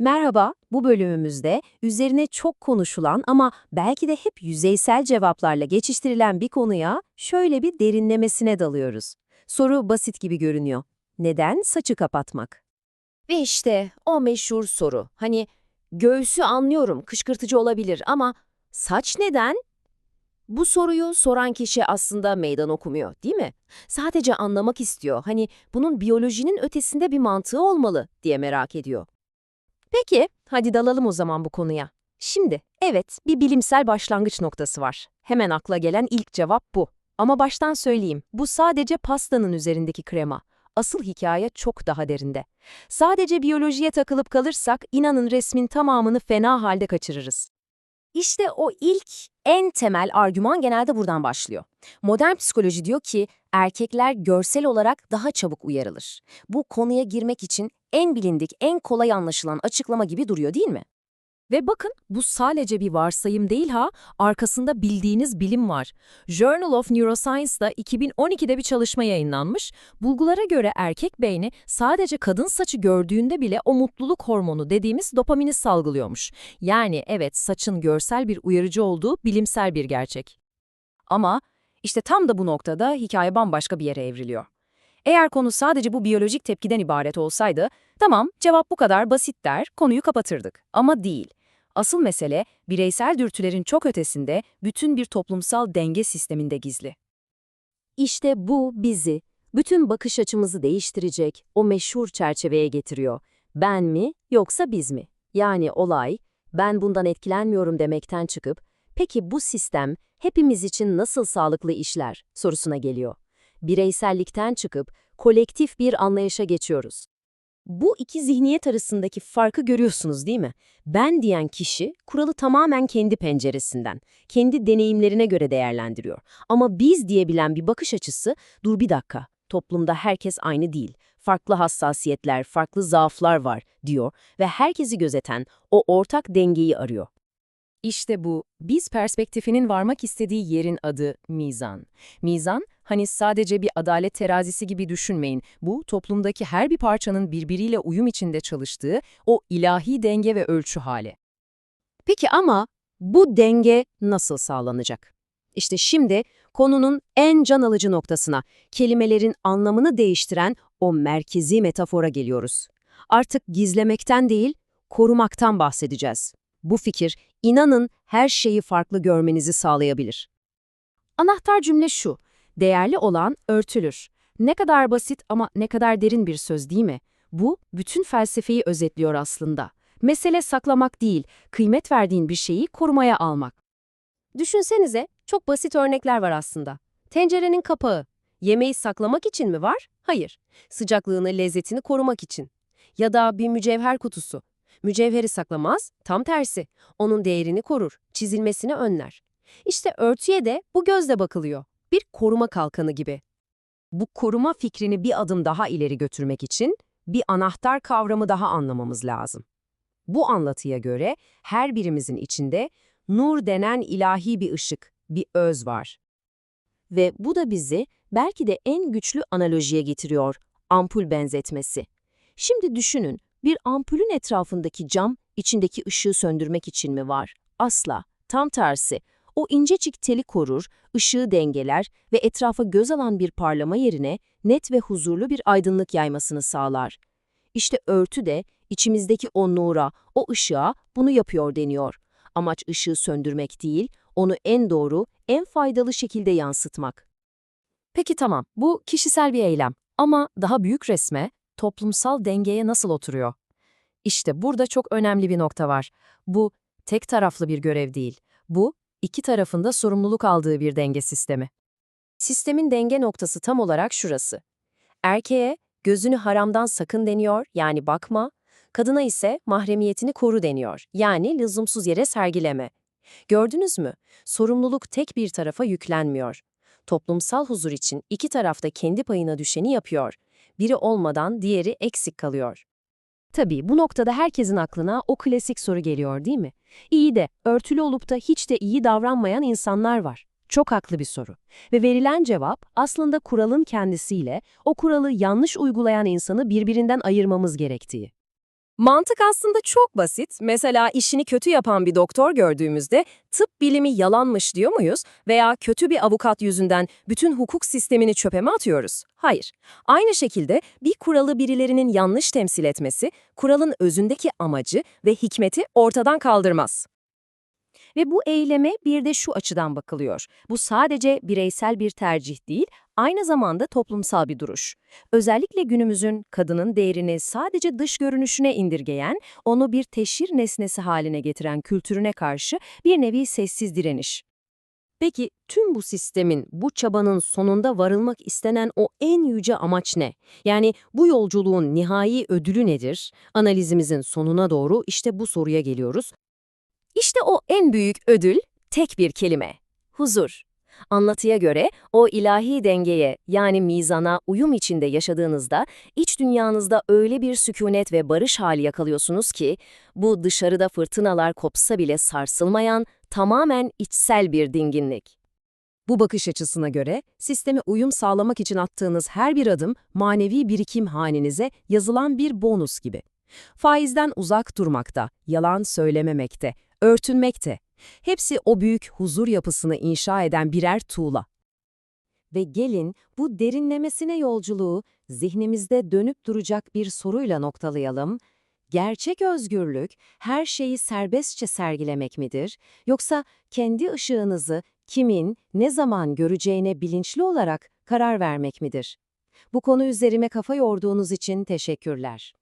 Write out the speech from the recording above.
Merhaba, bu bölümümüzde üzerine çok konuşulan ama belki de hep yüzeysel cevaplarla geçiştirilen bir konuya şöyle bir derinlemesine dalıyoruz. Soru basit gibi görünüyor. Neden saçı kapatmak? Ve işte o meşhur soru. Hani göğsü anlıyorum, kışkırtıcı olabilir ama saç neden? Bu soruyu soran kişi aslında meydan okumuyor, değil mi? Sadece anlamak istiyor. Hani bunun biyolojinin ötesinde bir mantığı olmalı diye merak ediyor. Peki, hadi dalalım o zaman bu konuya. Şimdi, evet, bir bilimsel başlangıç noktası var. Hemen akla gelen ilk cevap bu. Ama baştan söyleyeyim, bu sadece pastanın üzerindeki krema. Asıl hikaye çok daha derinde. Sadece biyolojiye takılıp kalırsak, inanın resmin tamamını fena halde kaçırırız. İşte o ilk, en temel argüman genelde buradan başlıyor. Modern psikoloji diyor ki, erkekler görsel olarak daha çabuk uyarılır. Bu konuya girmek için en bilindik, en kolay anlaşılan açıklama gibi duruyor değil mi? Ve bakın bu sadece bir varsayım değil ha, arkasında bildiğiniz bilim var. Journal of Neuroscience'da 2012'de bir çalışma yayınlanmış. Bulgulara göre erkek beyni sadece kadın saçı gördüğünde bile o mutluluk hormonu dediğimiz dopamini salgılıyormuş. Yani evet saçın görsel bir uyarıcı olduğu bilimsel bir gerçek. Ama işte tam da bu noktada hikaye bambaşka bir yere evriliyor. Eğer konu sadece bu biyolojik tepkiden ibaret olsaydı, tamam cevap bu kadar basit der, konuyu kapatırdık. Ama değil. Asıl mesele bireysel dürtülerin çok ötesinde bütün bir toplumsal denge sisteminde gizli. İşte bu bizi, bütün bakış açımızı değiştirecek o meşhur çerçeveye getiriyor. Ben mi yoksa biz mi? Yani olay, ben bundan etkilenmiyorum demekten çıkıp, peki bu sistem hepimiz için nasıl sağlıklı işler sorusuna geliyor. Bireysellikten çıkıp kolektif bir anlayışa geçiyoruz. Bu iki zihniyet arasındaki farkı görüyorsunuz değil mi? Ben diyen kişi kuralı tamamen kendi penceresinden, kendi deneyimlerine göre değerlendiriyor. Ama biz diyebilen bir bakış açısı, dur bir dakika, toplumda herkes aynı değil, farklı hassasiyetler, farklı zaaflar var diyor ve herkesi gözeten o ortak dengeyi arıyor. İşte bu, biz perspektifinin varmak istediği yerin adı mizan. Mizan, hani sadece bir adalet terazisi gibi düşünmeyin. Bu, toplumdaki her bir parçanın birbiriyle uyum içinde çalıştığı o ilahi denge ve ölçü hali. Peki ama bu denge nasıl sağlanacak? İşte şimdi konunun en can alıcı noktasına, kelimelerin anlamını değiştiren o merkezi metafora geliyoruz. Artık gizlemekten değil, korumaktan bahsedeceğiz. Bu fikir, inanın her şeyi farklı görmenizi sağlayabilir. Anahtar cümle şu, değerli olan örtülür. Ne kadar basit ama ne kadar derin bir söz değil mi? Bu, bütün felsefeyi özetliyor aslında. Mesele saklamak değil, kıymet verdiğin bir şeyi korumaya almak. Düşünsenize, çok basit örnekler var aslında. Tencerenin kapağı. Yemeği saklamak için mi var? Hayır. Sıcaklığını, lezzetini korumak için. Ya da bir mücevher kutusu. Mücevheri saklamaz, tam tersi. Onun değerini korur, çizilmesini önler. İşte örtüye de bu gözle bakılıyor. Bir koruma kalkanı gibi. Bu koruma fikrini bir adım daha ileri götürmek için bir anahtar kavramı daha anlamamız lazım. Bu anlatıya göre her birimizin içinde nur denen ilahi bir ışık, bir öz var. Ve bu da bizi belki de en güçlü analojiye getiriyor, ampul benzetmesi. Şimdi düşünün, bir ampulün etrafındaki cam, içindeki ışığı söndürmek için mi var? Asla. Tam tersi. O incecik teli korur, ışığı dengeler ve etrafa göz alan bir parlama yerine net ve huzurlu bir aydınlık yaymasını sağlar. İşte örtü de içimizdeki o nura, o ışığa bunu yapıyor deniyor. Amaç ışığı söndürmek değil, onu en doğru, en faydalı şekilde yansıtmak. Peki tamam, bu kişisel bir eylem. Ama daha büyük resme, toplumsal dengeye nasıl oturuyor? İşte burada çok önemli bir nokta var. Bu tek taraflı bir görev değil. Bu iki tarafında sorumluluk aldığı bir denge sistemi. Sistemin denge noktası tam olarak şurası. Erkeğe gözünü haramdan sakın deniyor, yani bakma. Kadına ise mahremiyetini koru deniyor, yani lüzumsuz yere sergileme. Gördünüz mü? Sorumluluk tek bir tarafa yüklenmiyor. Toplumsal huzur için iki tarafta kendi payına düşeni yapıyor. Biri olmadan diğeri eksik kalıyor. Tabii bu noktada herkesin aklına o klasik soru geliyor değil mi? İyi de örtülü olup da hiç de iyi davranmayan insanlar var. Çok haklı bir soru. Ve verilen cevap aslında kuralın kendisiyle o kuralı yanlış uygulayan insanı birbirinden ayırmamız gerektiği. Mantık aslında çok basit. Mesela işini kötü yapan bir doktor gördüğümüzde tıp bilimi yalanmış diyor muyuz? Veya kötü bir avukat yüzünden bütün hukuk sistemini çöpe mi atıyoruz? Hayır. Aynı şekilde bir kuralı birilerinin yanlış temsil etmesi, kuralın özündeki amacı ve hikmeti ortadan kaldırmaz. Ve bu eyleme bir de şu açıdan bakılıyor. Bu sadece bireysel bir tercih değil, aynı zamanda toplumsal bir duruş. Özellikle günümüzün kadının değerini sadece dış görünüşüne indirgeyen, onu bir teşhir nesnesi haline getiren kültürüne karşı bir nevi sessiz direniş. Peki tüm bu sistemin, bu çabanın sonunda varılmak istenen o en yüce amaç ne? Yani bu yolculuğun nihai ödülü nedir? Analizimizin sonuna doğru işte bu soruya geliyoruz. İşte o en büyük ödül tek bir kelime. Huzur. Anlatıya göre o ilahi dengeye yani mizana uyum içinde yaşadığınızda iç dünyanızda öyle bir sükunet ve barış hali yakalıyorsunuz ki bu dışarıda fırtınalar kopsa bile sarsılmayan tamamen içsel bir dinginlik. Bu bakış açısına göre sisteme uyum sağlamak için attığınız her bir adım manevi birikim hanenize yazılan bir bonus gibi. Faizden uzak durmakta, yalan söylememekte, örtünmekte. Hepsi o büyük huzur yapısını inşa eden birer tuğla. Ve gelin bu derinlemesine yolculuğu zihnimizde dönüp duracak bir soruyla noktalayalım. Gerçek özgürlük her şeyi serbestçe sergilemek midir? Yoksa kendi ışığınızı kimin, ne zaman göreceğine bilinçli olarak karar vermek midir? Bu konu üzerime kafa yorduğunuz için teşekkürler.